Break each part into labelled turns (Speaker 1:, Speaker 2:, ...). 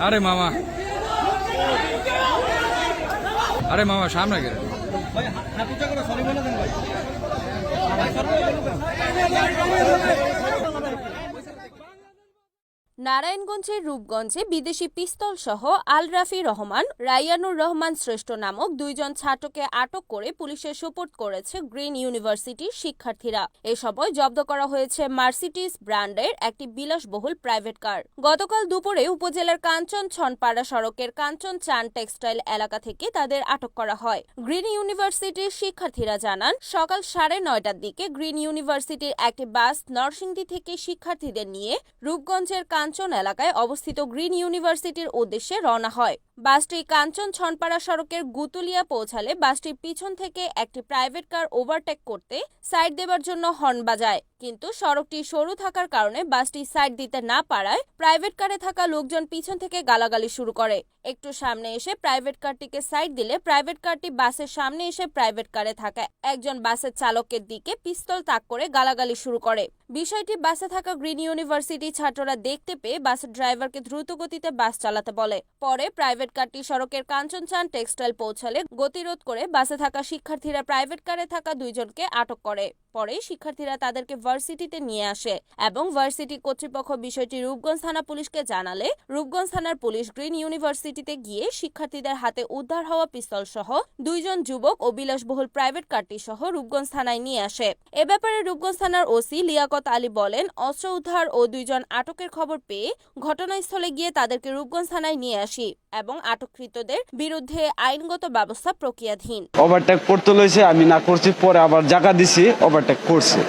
Speaker 1: আরে মামা। আরে মামা সামনে গেলে।
Speaker 2: নারায়ণগঞ্জের রূপগঞ্জে বিদেশি পিস্তল সহ আল রাফি রহমান, রাইয়ানুর রহমান শ্রেষ্ঠ নামক দুইজন ছাত্রকে আটক করে পুলিশের সোপর্দ করেছে গ্রিন ইউনিভার্সিটির শিক্ষার্থীরা। এ সময় জব্দ করা হয়েছে মার্সিডিস ব্র্যান্ডের একটি বিলাসবহুল প্রাইভেট কার। গতকাল দুপুরে উপজেলার কাঞ্চন ছনপাড়া সড়কের কাঞ্চন চান টেক্সটাইল এলাকা থেকে তাদের আটক করা হয়। গ্রিন ইউনিভার্সিটির শিক্ষার্থীরা জানান, সকাল সাড়ে নয়টার দিকে গ্রিন ইউনিভার্সিটির একটি বাস নরসিংদী থেকে শিক্ষার্থীদের নিয়ে রূপগঞ্জের কাঞ্চন এলাকায় অবস্থিত গ্রিন ইউনিভার্সিটির উদ্দেশ্যে রওনা হয়। বাসটি কাঞ্চন ছনপাড়া সড়কের গুতুলিয়া পৌঁছালে বাসটির পিছন থেকে একটি প্রাইভেট কার ওভারটেক করতে সাইড দেবার জন্য হর্ন বাজায়। কিন্তু সড়কটি সরু থাকার কারণে বাসটি সাইড দিতে না পারায় প্রাইভেট কারে থাকা লোকজন পিছন থেকে গালাগালি শুরু করে। একটু সামনে এসে প্রাইভেট কারটিকে সাইড দিলে প্রাইভেট কারটি বাসের সামনে এসে প্রাইভেট কারে থাকা। একজন বাসের চালকের দিকে পিস্তল তাক করে গালাগালি শুরু করে। বিষয়টি বাসে থাকা গ্রিন ইউনিভার্সিটি ছাত্ররা দেখতে পেয়ে বাসের ড্রাইভারকে দ্রুত গতিতে বাস চালাতে বলে। পরে প্রাইভেট কারটি সড়কের কাঞ্চনচান টেক্সটাইল পৌঁছালে গতিরোধ করে বাসে থাকা শিক্ষার্থীরা প্রাইভেট কারে থাকা দুইজনকে আটক করে। পরে শিক্ষার্থীরা তাদেরকে ভার্সিটিতে নিয়ে আসে এবং ভার্সিটি কর্তৃপক্ষ বিষয়টি রূপগঞ্জ থানা পুলিশকে জানালে রূপগঞ্জ থানার পুলিশ গ্রিন ইউনিভার্সিটিতে গিয়ে শিক্ষার্থীদের হাতে উদ্ধার হওয়া পিস্তল সহ দুইজন যুবক ও বিলাসবহুল প্রাইভেট কারটি সহ রূপগঞ্জ থানায় নিয়ে আসে। এ ব্যাপারে রূপগঞ্জ থানার ওসি লিয়াকত আলী বলেন, অস্ত্র উদ্ধার ও দুইজন আটকের খবর পেয়ে ঘটনাস্থলে গিয়ে তাদেরকে রূপগঞ্জ থানায় নিয়ে আসি এবং আটককৃতদের বিরুদ্ধে আইনগত ব্যবস্থা প্রক্রিয়াধীন।
Speaker 3: ওভারটেক করতে লইছে, আমি না করছি, পরে আবার জায়গা দিছি ওভারটেক করছে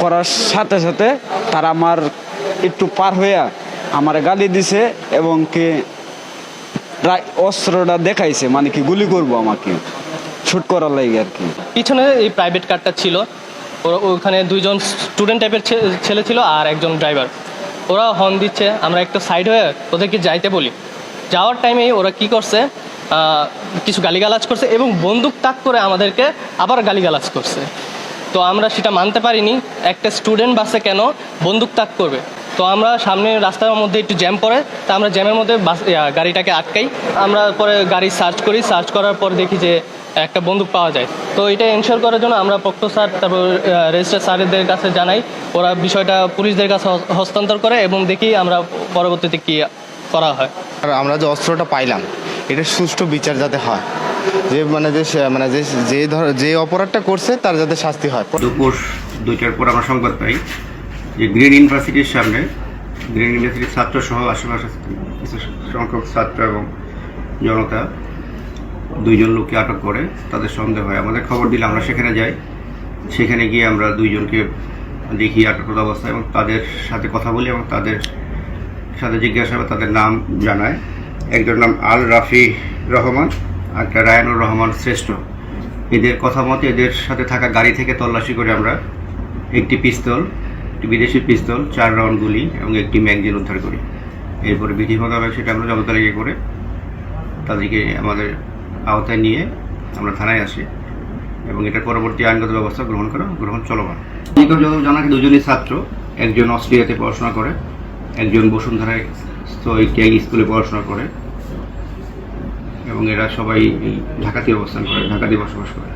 Speaker 3: করার সাথে সাথে তারা আমার একটু পার হইয়া আমার গালি দিছে এবং কি অস্ত্রটা দেখাইছে মানে কি গুলি করব আমাকে শুট করার লাগে আর কি।
Speaker 4: পিছনে এই প্রাইভেট কারটা ছিল। ওখানে দুইজন স্টুডেন্ট টাইপের ছেলে ছিল আর একজন ড্রাইভার ওরা হর্ন দিচ্ছে, আমরা একটু সাইড হয়ে ওদেরকে যাইতে বলি। যাওয়ার টাইমে ওরা কি করছে কিছু গালিগালাজ করছে এবং বন্দুক তাক করে আমাদেরকে আবার গালিগালাজ করছে। তো আমরা সেটা মানতে পারিনি। একটা স্টুডেন্ট বাসে কেন বন্দুক তাক করবে? তো আমরা সামনে রাস্তার মধ্যে একটু জ্যাম পড়ে, তা আমরা জ্যামের মধ্যে বাস গাড়িটাকে আটকাই। আমরা পরে গাড়ি সার্চ করি সার্চ করার পর দেখি যে একটা বন্দুক পাওয়া যায়। তো এটা এনশোর করার জন্য আমরা পক্ষ স্যার তারপর রেজিস্টার স্যারদের কাছে জানাই। ওরা বিষয়টা পুলিশদের কাছে হস্তান্তর করে এবং দেখি আমরা পরবর্তীতে কি করা হয়।
Speaker 5: আর আমরা যে অস্ত্রটা পাইলাম, এটা সুষ্ঠু বিচার যাতে হয়। যে মানে যে মানে যে যে ধর যে অপরাধটা করছে, তার যাতে শাস্তি হয়।
Speaker 6: দুপুর দুইটার পর আমরা সংবাদ পাই যে গ্রিন ইউনিভার্সিটির সামনে, গ্রিন ইউনিভার্সিটির ছাত্র সহ আশেপাশে কিছু সংখ্যক ছাত্র এবং জনতা দুইজন লোককে আটক করে তাদের সন্দেহ হয়। আমাদের খবর দিলে আমরা সেখানে যাই। সেখানে গিয়ে আমরা দুইজনকে দেখি আটকত অবস্থায় এবং তাদের সাথে কথা বলি এবং তাদের সাথে জিজ্ঞাসাবাদ, তাদের নাম জানায় একজন নাম আল রাফি রহমান। একটা রায়ানুর রহমান শ্রেষ্ঠ। এদের কথা মতে এদের সাথে থাকা গাড়ি থেকে তল্লাশি করে আমরা একটি পিস্তল, একটি বিদেশি পিস্তল, চার রাউন্ড গুলি এবং একটি ম্যাগজিন উদ্ধার করি। এরপরে বিধি মোতাবেক সেটা আমরা জনতালিকা করে তাদেরকে আমাদের আওতায় নিয়ে আমরা থানায় আসি এবং এটা পরবর্তী আইনগত ব্যবস্থা গ্রহণ করা, গ্রহণ চলমান। যত জানা দুজনই ছাত্র, একজন অস্ট্রিয়াতে পড়াশোনা করে, একজন বসুন্ধরায় ত্যাগ স্কুলে পড়াশোনা করে। এবং এরা সবাই ঢাকাতে অবস্থান করে ঢাকাতে বসবাস করে।